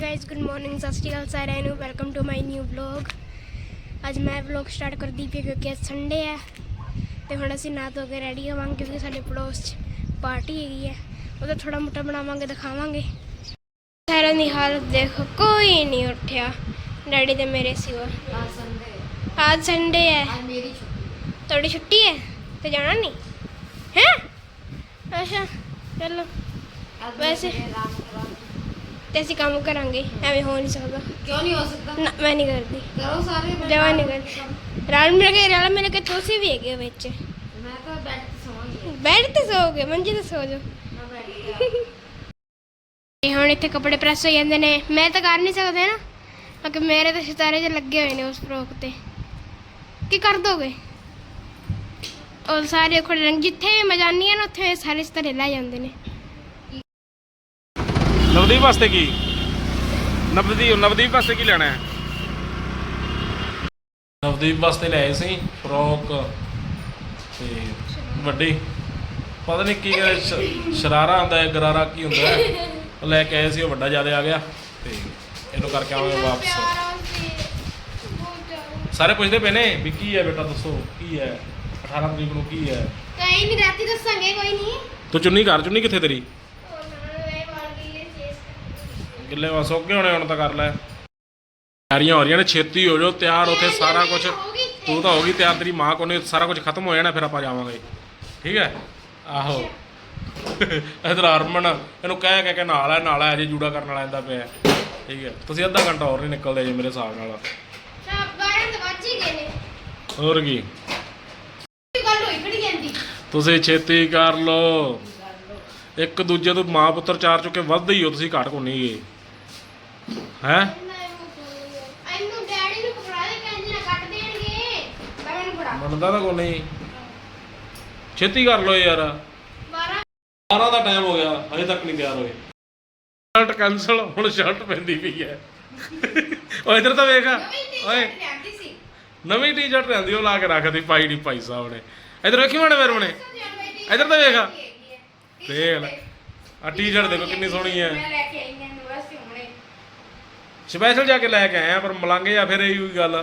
Guys good morning ਸਤਿ ਸ਼੍ਰੀ ਅਕਾਲ ਸਾਰਿਆਂ ਨੂੰ। Welcome to my new vlog ਅੱਜ ਮੈਂ ਵਲੌਗ ਸਟਾਰਟ ਕਰਦੀ ਪਈ ਕਿਉਂਕਿ ਅੱਜ ਸੰਡੇ ਹੈ ਤੇ ਹੁਣ ਅਸੀਂ ਨਾ ਧੋ ਕੇ ਰੈਡੀ ਹੋਵਾਂਗੇ ਕਿਉਂਕਿ ਸਾਡੇ ਪੜੋਸ 'ਚ ਪਾਰਟੀ ਹੈਗੀ ਹੈ। ਉਹਦਾ ਥੋੜਾ ਮੋਟਾ ਬਣਾਵਾਂਗੇ ਦਿਖਾਵਾਂਗੇ। ਸਾਰਿਆਂ ਦੀ ਹਾਲਤ ਦੇਖੋ ਕੋਈ ਨਹੀਂ ਉੱਠਿਆ। ਡੈਡੀ ਦੇ ਮੇਰੇ ਸੀ ਉਹ। ਅੱਜ ਸੰਡੇ ਹੈ। ਤੁਹਾਡੀ ਛੁੱਟੀ ਹੈ? ਤੇ ਜਾਣਾ ਨਹੀਂ? ਹੈ? ਅੱਛਾ ਚਲੋ। ਵੈਸੇ ਤੇ ਅਸੀਂ ਕੰਮ ਕਰਾਂਗੇ ਐਵੇਂ ਹੋ ਨਹੀਂ ਸਕਦਾ। ਕਿਉਂ ਨਹੀਂ ਹੋ ਸਕਦਾ? ਮੈਂ ਨਹੀਂ ਕਰਦੀ। ਕਰੋ ਸਾਰੇ ਮੈਂ ਨਹੀਂ ਕਰਦੀ। ਰਲ ਮਿਲ ਕੇ ਰਲ ਮਿਲ ਕੇ ਤੁਸੀਂ ਵੀ ਹੈਗੇ ਹੋ ਵਿੱਚ। ਮੈਂ ਤਾਂ ਬੈੱਡ ਤੇ ਸੌਂਗੀ। ਬੈੱਡ ਤੇ ਸੌਗੇ ਮੰਜੀ ਤੇ ਸੌ ਜਾਓ। ਇਹ ਹੁਣ ਇੱਥੇ ਕੱਪੜੇ ਪ੍ਰੈਸ ਹੋ ਜਾਂਦੇ ਨੇ। ਮੈਂ ਤਾਂ ਕਰ ਨਹੀਂ ਸਕਦਾ ਨਾ। ਕਿਉਂਕਿ ਮੇਰੇ ਤਾਂ ਸਿਤਾਰੇ ਜੇ ਲੱਗੇ ਹੋਏ ਨੇ ਉਸ ਫਰੋਕ ਤੇ। ਕੀ ਕਰ ਦੋਗੇ? ਉਹ ਸਾਰੇ ਖੋਲਣ ਜਿੱਥੇ ਮੈਂ ਜਾਂਦੀ ਹਾਂ ਨਾ ਉੱਥੇ ਸਾਰੇ ਸਿਤਾਰੇ ਲੈ ਜਾਂਦੇ ਨੇ। ਨਵਦੀਪ ਵਾਸਤੇ ਕੀ? ਨਵਦੀਪ ਨਵਦੀਪ ਵਾਸਤੇ ਕੀ ਲੈਣਾ ਹੈ? ਨਵਦੀਪ ਵਾਸਤੇ ਲੈ ਆਏ ਸੀ ਫਰੋਕ ਤੇ ਵੱਡੀ। ਪਤਾ ਨਹੀਂ ਕੀ ਸ਼ਰਾਰਾ ਹੁੰਦਾ ਹੈ ਗਰਾਰਾ ਕੀ ਹੁੰਦਾ ਹੈ। ਉਹ ਲੈ ਕੇ ਆਏ ਸੀ ਉਹ ਵੱਡਾ ਜ਼ਿਆਦਾ ਆ ਗਿਆ ਤੇ ਇਹਨੂੰ ਕਰਕੇ ਆਵਾਂਗੇ ਵਾਪਸ। ਸਾਰੇ ਪੁੱਛਦੇ ਪਏ ਨੇ ਵੀ ਕੀ ਹੈ ਬੇਟਾ ਦੱਸੋ ਕੀ ਹੈ? 18 ਤਰੀਕ ਨੂੰ ਕੀ ਹੈ? ਕਈ ਨਹੀਂ ਰਾਤੀ ਦੱਸਾਂਗੇ ਕੋਈ ਨਹੀਂ ਤੂੰ ਚੁੰਨੀ ਕਰ ਚੁੰਨੀ ਕਿੱਥੇ ਤੇਰੀ? ਗਿੱਲੇ ਵਾ ਸੁੱਕ ਹੋਣੇ ਹੁਣ ਤਾਂ ਕਰ ਲੈ। ਤਿਆਰੀਆਂ ਹੋ ਰਹੀਆਂ ਨੇ ਛੇਤੀ ਹੋ ਜਾਓ ਤਿਆਰ ਉੱਥੇ ਸਾਰਾ ਕੁਝ ਤੂੰ ਤਾਂ ਹੋ ਗਈ ਤਿਆਰ ਤੇਰੀ ਮਾਂ ਕੋਨੇ ਸਾਰਾ ਕੁਝ ਖਤਮ ਹੋ ਜਾਣਾ ਫਿਰ ਆਪਾਂ ਜਾਵਾਂਗੇ। ਠੀਕ ਹੈ? ਆਹੋ। ਇਧਰ ਹਰਮਨ ਇਹਨੂੰ ਕਹਿ ਕਹਿ ਕੇ ਨਾਲ ਹੈ ਨਾਲ ਹੈ ਅਜੇ ਜੂੜਾ ਕਰਨ ਵਾਲਾ ਆਂਦਾ ਪਿਆ। ਠੀਕ ਹੈ? ਤੁਸੀਂ ਅੱਧਾ ਘੰਟਾ ਹੋਰ ਨਹੀਂ ਨਿਕਲਦੇ ਜੇ ਮੇਰੇ ਹਿਸਾਬ ਨਾਲ। ਹੋਰ ਕੀ? ਤੁਸੀਂ ਛੇਤੀ ਕਰ ਲਓ। ਇੱਕ ਦੂਜੇ ਤੋਂ ਮਾਂ ਪੁੱਤਰ ਚਾਰ ਚੁੱਕੇ ਵੱਧਦੇ ਹੀ ਹੋ ਤੁਸੀਂ ਘੱਟ ਕੋ ਨਹੀਂ ਗਏ ਹੈ? ਇਹਨੂੰ ਡੈਡੀ ਨੂੰ ਪਕੜਾ ਦੇ ਕਹਿੰਦੇ ਨਾ ਕੱਟ ਦੇਣਗੇ। ਮੈਂ ਇਹਨੂੰ ਫੜਾ। ਮੰਨਦਾ ਤਾਂ ਕੋ ਨਹੀਂ। ਛੇਤੀ ਕਰ ਲਓ ਯਾਰ। 12 12 ਦਾ ਟਾਈਮ ਹੋ ਗਿਆ ਹਜੇ ਤੱਕ ਨਹੀਂ ਤਿਆਰ ਹੋਏ। ਸ਼ਰਟ ਕੈਨਸਲ ਹੁਣ ਸ਼ਰਟ ਪੈਂਦੀ ਪਈ ਹੈ। ਓਏ ਇਧਰ ਤਾਂ ਵੇਖ। ਓਏ। ਨਵੀਂ ਟੀ-ਸ਼ਰਟ ਲੈਂਦੀ ਉਹ ਲਾ ਕੇ ਰੱਖਦੀ ਪਾਈ ਨਹੀਂ ਭਾਈ ਸਾਹਿਬ ਨੇ। ਇਧਰ ਵੇਖੀ ਮਾੜੇ ਮੇਰੇ ਬਣੇ ਇਧਰ ਤਾਂ ਵੇਖ। ਦੇਖ ਲੈ। ਆ ਟੀ-ਸ਼ਰਟ ਦੇਖੋ ਕਿੰਨੀ ਸੋਹਣੀ ਹੈ। ਮੈਂ ਲੈ ਕੇ ਆਈ ਹਾਂ। ਸਪੈਸ਼ਲ ਜਾ ਕੇ ਲੈ ਕੇ ਆਇਆ ਪਰ ਮਲੰਗੇ ਜਾਂ ਫਿਰ ਇਹੀ ਗੱਲ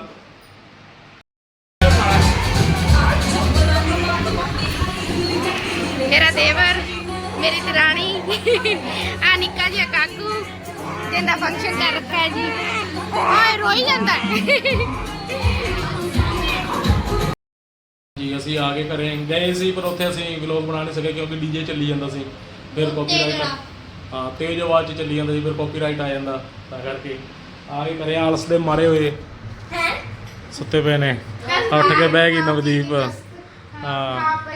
ਮੇਰਾ ਦੇਵਰ ਮੇਰੀ ਦਰਾਣੀ ਆ ਨਿੱਕਾ ਜਿਹਾ ਕਾਕੂ ਜਿੰਦਾ ਫੰਕਸ਼ਨ ਕਰ ਰੱਖਿਆ ਹੈ ਜੀ। ਓਏ ਰੋਈ ਜਾਂਦਾ। ਜੀ ਅਸੀਂ ਆ ਕੇ ਘਰੇ ਗਏ ਸੀ ਪਰ ਉੱਥੇ ਅਸੀਂ ਵਲੌਗ ਬਣਾ ਨਹੀਂ ਸਕੇ ਕਿਉਂਕਿ ਡੀਜੇ ਚੱਲੀ ਜਾਂਦਾ ਸੀ। ਫਿਰ ਕਾਪੀਰਾਈਟ ਹਾਂ ਤੇਜ਼ ਆਵਾਜ਼ 'ਚ ਚੱਲੀ ਜਾਂਦਾ ਸੀ ਫਿਰ ਕਾਪੀਰਾਈਟ ਆ ਜਾਂਦਾ। ਤਾਂ ਕਰਕੇ ਆ ਵੀ ਆਲਸ ਦੇ ਮਾਰੇ ਹੋਏ। ਹੈ? ਸੁੱਤੇ ਪਏ ਨੇ। ਉੱਠ ਕੇ ਬਹਿ ਗਈ ਨਵਦੀਪ। ਹਾਂ। ਪਾਪਾ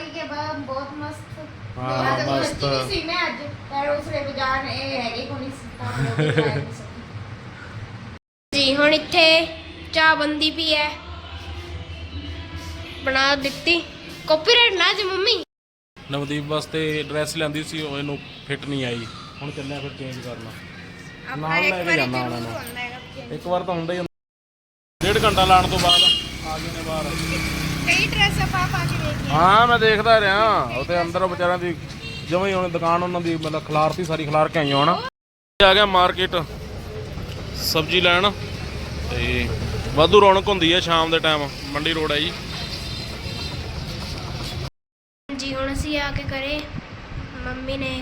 ਹੁਣ ਇੱਥੇ ਚਾਹ ਬੰਦੀ ਪਈ ਹੈ ਬਣਾ ਦਿੱਤੀ। ਕਾਪੀਰਾਈਟ ਨਾ ਜੀ ਮੰਮੀ। ਨਵਦੀਪ ਵਾਸਤੇ ਡਰੈਸ ਲੈਂਦੀ ਸੀ ਉਹ ਇਹਨੂੰ ਫਿੱਟ ਨਹੀਂ ਆਈ। ਹੁਣ ਚੱਲਿਆ ਫਿਰ ਚੇਂਜ ਕਰਨਾ। ਨਾਲ ਲੈ ਕੇ ਜਾਣਾ ਉਹਨਾਂ ਨੂੰ। ਇੱਕ ਵਾਰ ਤਾਂ ਹੁੰਦਾ ਹੀ ਹੁੰਦਾ। ਡੇਢ ਘੰਟਾ ਲਾਣ ਤੋਂ ਬਾਅਦ ਆ ਗਏ ਨੇ ਬਾਹਰ। ਕਈ ਡਰੈਸ ਪਾ ਪਾ ਕੇ ਵੇਖੀ ਹਾਂ ਮੈਂ ਦੇਖਦਾ ਰਿਹਾ। ਉੱਥੇ ਅੰਦਰ ਵਿਚਾਰਿਆਂ ਦੀ ਜਿਵੇਂ ਹੀ ਹੁਣ ਦੁਕਾਨ ਉਹਨਾਂ ਦੀ ਮਤਲਬ ਖਲਾਰਤੀ ਸਾਰੀ ਖਲਾਰ ਕੇ ਆਈਆਂ ਹੁਣ। ਆ ਗਿਆ ਮਾਰਕੀਟ ਸਬਜ਼ੀ ਲੈਣ। ਤੇ ਵਾਧੂ ਰੌਣਕ ਹੁੰਦੀ ਹੈ ਸ਼ਾਮ ਦੇ ਟਾਈਮ ਮੰਡੀ ਰੋਡ ਹੈ ਜੀ। ਜੀ ਹੁਣ ਅਸੀਂ ਆ ਕੇ ਕਰੇ ਮੰਮੀ ਨੇ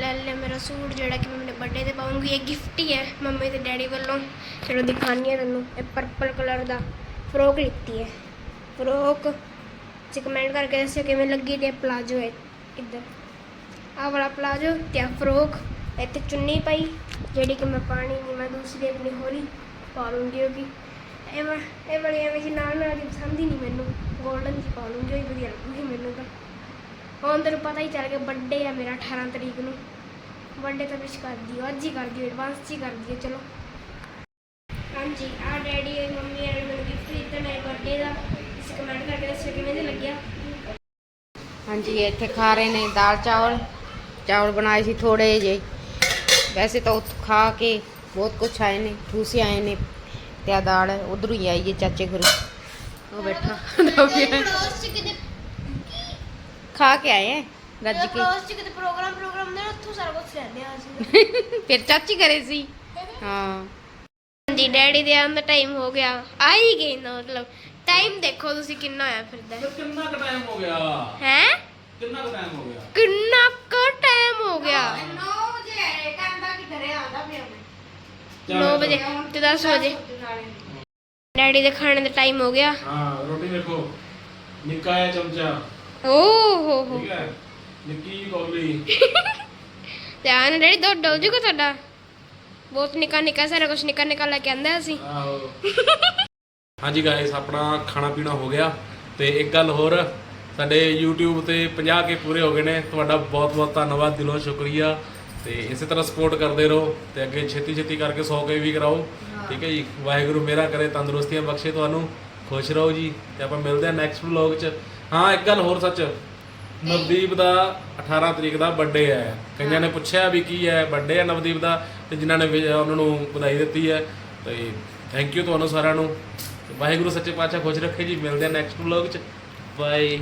ਲੈ ਲਿਆ ਮੇਰਾ ਸੂਟ ਜਿਹੜਾ ਕਿ ਮੈਂ ਆਪਣੇ ਬਰਥਡੇ ਤੇ ਪਾਉਂਗੀ ਇਹ ਗਿਫਟ ਹੀ ਹੈ ਮੰਮੀ ਤੇ ਡੈਡੀ ਵੱਲੋਂ। ਚਲੋ ਦਿਖਾਣੀ ਹੈ ਤੁਹਾਨੂੰ, ਇਹ ਪਰਪਲ ਕਲਰ ਦਾ ਫਰੋਕ ਲਿੱਤੀ ਹੈ। ਫਰੋਕ ਚ ਕਮੈਂਟ ਕਰਕੇ ਦੱਸਿਓ ਕਿਵੇਂ ਲੱਗੀ ਤੇ ਪਲਾਜੋ ਹੈ ਇੱਧਰ। ਆਹ ਵਾਲਾ ਪਲਾਜੋ ਤੇ ਆਹ ਫਰੋਕ ਇੱਥੇ ਚੁੰਨੀ ਪਾਈ, ਜਿਹੜੀ ਕਿ ਮੈਂ ਪਾਣੀ ਨਹੀਂ, ਮੈਂ ਦੂਸਰੀ ਆਪਣੀ ਹੋਰੀ ਪਾ ਲੂੰਗੀ ਕਿਉਂਕਿ ਇਹ ਇਹ ਵਾਲੀ ਐਵੇਂ ਜੀ ਨਾਲ ਨਾਲ ਦੀ ਪਸੰਦ ਹੀ ਨਹੀਂ ਮੈਨੂੰ ਗੋਲਡਨ ਜੀ ਪਾ ਲੂੰਗੀ, ਉਹ ਵਧੀਆ ਲੱਗੂਗੀ ਮੈਨੂੰ ਤਾਂ। ਹੁਣ ਤੈਨੂੰ ਪਤਾ ਹੀ ਚੱਲ ਗਿਆ ਬਰਥਡੇ ਆ ਮੇਰਾ 18 ਤਰੀਕ ਨੂੰ। ਬਰਥਡੇ ਤਾਂ ਵਿਸ਼ ਕਰ ਦਿਓ ਅੱਜ ਹੀ ਕਰ ਦਿਓ ਐਡਵਾਂਸ 'ਚ ਹੀ ਕਰ ਦਿਓ ਚਲੋ। ਹਾਂਜੀ ਆ ਡੈਡੀ ਤੇ ਮੰਮੀ ਨੇ ਮੈਨੂੰ ਗਿਫਟ ਦਿੱਤਾ ਮੇਰੇ ਬਰਥਡੇ ਦਾ। ਤੁਸੀਂ ਕਮੈਂਟ ਕਰਕੇ ਦੱਸਿਓ ਕਿਵੇਂ ਦੇ ਲੱਗਿਆ। हाँ जी ਇੱਥੇ ਖਾ ਰਹੇ ਨੇ ਦਾਲ ਚਾਵਲ। ਚਾਵਲ ਬਣਾਏ ਸੀ ਥੋੜੇ ਜੇ ਵੈਸੇ ਤਾਂ ਉੱਥੋਂ ਖਾ ਕੇ ਬਹੁਤ ਕੁਝ ਆਏ ਨੇ ਠੂਸੇ ਆਏ ਨੇ। ਤੇ ਆ ਦਾਲ ਉਧਰੋਂ ਹੀ ਆਈ ਹੈ ਚਾਚੇ ਘਰੋਂ। ਉਹ ਬੈਠਾ। ਪੜੋਸ 'ਚ ਕਿਤੇ ਖਾ ਕੇ ਆਏ ਹੈ ਰੱਜ ਕੇ। ਪੜੋਸ 'ਚ ਕਿਤੇ ਪ੍ਰੋਗਰਾਮ ਪ੍ਰੋਗਰਾਮ ਦੇ ਉੱਥੋਂ ਸਾਰਾ ਕੁਝ ਲੈਂਦੇ ਆ ਅਸੀਂ। ਫਿਰ ਚਾਚੀ ਕਰੇ ਸੀ। ਹਾਂ। ਹਾਂਜੀ ਡੈਡੀ ਦੇ ਆਉਣ ਦਾ ਟਾਈਮ ਹੋ ਗਿਆ। ਆ ਹੀ ਗਏ ਨਾ ਮਤਲਬ ਟਾਈਮ ਦੇਖੋ ਤੁਸੀਂ ਕਿੰਨਾ ਹੋਇਆ ਫਿਰਦਾ ਕਿੰਨਾ ਕੁ ਟਾਈਮ ਹੋ ਗਿਆ? ਹੈ? ਕਿੰਨਾ ਕੁ ਟਾਈਮ ਹੋ ਗਿਆ? ਕਿੰਨਾ ਕੁ ਟਾਈਮ ਹੋ ਗਿਆ? 9 ਵਜੇ ਟਾਈਮ ਦਾ ਕਿ ਘਰੇ ਆਉਂਦਾ ਪਿਆ ਮੈਂ। 9 ਵਜੇ ਤੇ 10 ਵਜੇ। ਡੈਡੀ ਦੇ ਖਾਣੇ ਦਾ ਟਾਈਮ ਹੋ ਗਿਆ। ਹਾਂ ਰੋਟੀ ਦੇਖੋ। ਨਿੱਕਾ ਹੈ ਚਮਚਾ। ਓ ਹੋ ਹੋ ਠੀਕ ਹੈ। ਨਿੱਕੀ ਕੌਲੀ ਧਿਆਨ ਡੈਡੀ ਦੋ ਡੋਲ ਜੂਗਾ ਤੁਹਾਡਾ? ਬਹੁਤ ਨਿੱਕਾ ਨਿੱਕਾ ਸਾਰਾ ਕੁਝ ਨਿੱਕਾ ਨਿੱਕਾ ਲੈ ਕੇ ਆਂਦਾ ਸੀ ਆਹੋ। ਹਾਂਜੀ ਗਾਇਸ ਆਪਣਾ ਖਾਣਾ ਪੀਣਾ ਹੋ ਗਿਆ ਤੇ ਇੱਕ ਗੱਲ ਹੋਰ ਸਾਡੇ YouTube ਤੇ 50 ਕੇ ਪੂਰੇ ਹੋ ਗਏ ਨੇ। ਤੁਹਾਡਾ ਬਹੁਤ ਬਹੁਤ ਧੰਨਵਾਦ ਦਿਲੋਂ ਸ਼ੁਕਰੀਆ। ਤੇ ਇਸੇ ਤਰ੍ਹਾਂ ਸਪੋਰਟ ਕਰਦੇ ਰਹੋ ਤੇ ਅੱਗੇ ਛੇਤੀ ਛੇਤੀ ਕਰਕੇ 100 ਕੇ ਵੀ ਕਰਾਓ। ਠੀਕ ਹੈ ਜੀ। ਵਾਹਿਗੁਰੂ ਮੇਰਾ ਕਰੇ ਤੰਦਰੁਸਤੀਆਂ ਬਖਸ਼ੇ ਤੁਹਾਨੂੰ। ਖੁਸ਼ ਰਹੋ ਜੀ ਤੇ ਆਪਾਂ ਮਿਲਦੇ ਹਾਂ ਨੈਕਸਟ ਵਲੌਗ 'ਚ। ਹਾਂ ਇੱਕ ਗੱਲ ਹੋਰ ਸੱਚ। ਨਵਦੀਪ ਦਾ 18 ਤਰੀਕ ਦਾ ਬਰਥਡੇ ਹੈ। ਕਈਆਂ ਨੇ ਪੁੱਛਿਆ ਵੀ ਕੀ ਹੈ ਬਰਥਡੇ ਹੈ ਨਵਦੀਪ ਦਾ ਤੇ ਜਿਨ੍ਹਾਂ ਨੇ ਵੀ ਉਹਨਾਂ ਨੂੰ ਵਧਾਈ ਦਿੱਤੀ ਹੈ। ਤੇ ਥੈਂਕ ਯੂ ਤੁਹਾਨੂੰ ਸਾਰਿਆਂ ਨੂੰ। ਵਾਹਿਗੁਰੂ ਸੱਚੇ ਪਾਤਸ਼ਾਹ ਖੁਸ਼ ਰੱਖੇ ਜੀ। ਮਿਲਦੇ ਹਾਂ ਨੈਕਸਟ ਵਲੌਗ 'ਚ। ਬਾਏ